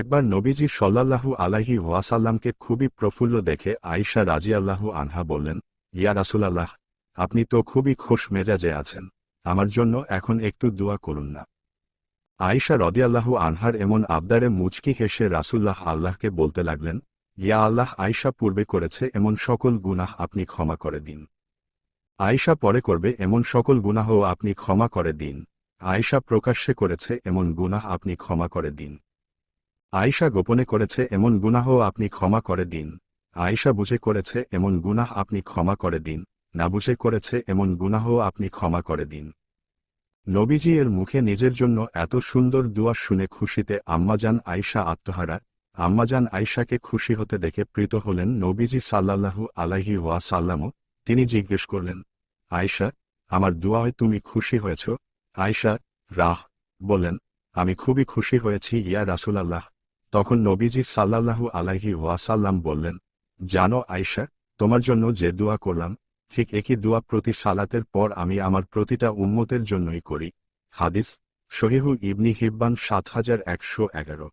একবার নবীজি সল্লাল্লাহু আলাহি ওয়াসাল্লামকে খুবই প্রফুল্ল দেখে আয়েশা রাজিয়াল্লাহু আনহা বললেন, ইয়া রাসূলাল্লাহ, আপনি তো খুবই খোশ মেজাজে আছেন, আমার জন্য এখন একটু দোয়া করুন না। আয়েশা রদিয়াল্লাহু আনহার এমন আবদারে মুচকি হেসে রাসূল্লাহ আল্লাহকে বলতে লাগলেন, ইয়া আল্লাহ, আয়েশা পূর্বে করেছে এমন সকল গুনাহ আপনি ক্ষমা করে দিন। আয়েশা পরে করবে এমন সকল গুনাহও আপনি ক্ষমা করে দিন। আয়েশা প্রকাশ্যে করেছে এমন গুনাহ আপনি ক্ষমা করে দিন। আয়েশা গোপনে করেছে, এমন গুনাহও আপনি ক্ষমা করে দিন। আয়েশা বুঝে করেছে, এমন গুনাহ আপনি ক্ষমা করে দিন। না বুঝে করেছে, এমন গুনাহও আপনি ক্ষমা করে দিন। নবীজি এর মুখে নিজের জন্য এত সুন্দর দুয়া শুনে খুশিতে আম্মাজান আয়েশা আত্মহারা। আম্মাজান আয়েশাকে খুশি হতে দেখে প্রীত হলেন নবীজি সাল্লাল্লাহু আলাইহি ওয়া সাল্লামও তিনি জিজ্ঞেস করলেন, আয়েশা, আমার দুয়ায় তুমি খুশি হয়েছ? আয়েশা রাহ বলেন আমি খুবই খুশি হয়েছি ইয়া রাসূলাল্লাহ। তখন নবীজি সাল্লাল্লাহু আলাহি ওয়াসাল্লাম বললেন, জানো আয়েশা, তোমার জন্য যে দোয়া করলাম, ঠিক একই দোয়া প্রতি সালাতের পর আমি আমার প্রতিটা উন্মতের জন্যই করি। হাদিস শহীহু ইবনি হিব্বান সাত হাজার একশো এগারো।